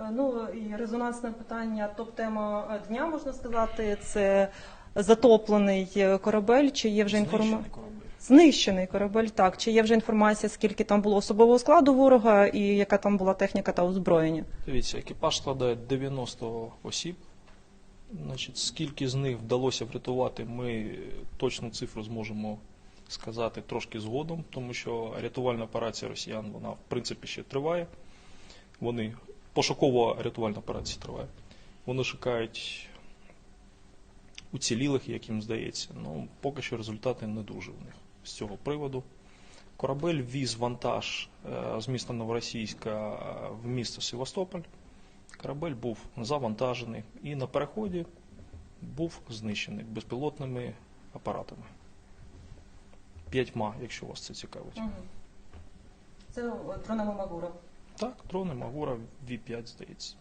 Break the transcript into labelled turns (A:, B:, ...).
A: Е, Ну і резонансне питання, топ-тема е, дня можна сказати, це затоплений е, корабель. Чи є вже інформація?
B: Знищений корабель,
A: так. Чи є вже інформація, скільки там було особового складу ворога і яка там була техніка та озброєння?
B: Дивіться, екіпаж складає 90 осіб. Значить, скільки з них вдалося врятувати, ми точну цифру зможемо сказати трошки згодом, тому що рятувальна операція росіян, вона в принципі ще триває. Вони пошукова рятувальна операція триває. Вони шукають уцілілих, як їм здається. Ну, поки що результати не дуже в них з цього приводу. Корабель віз вантаж е, з міста Новоросійська е, в місто Севастополь. Корабель був завантажений і на переході був знищений безпілотними апаратами. П'ятьма, якщо вас це цікавить.
A: Це дронами Магура.
B: Так, дрони Магура V5, здається.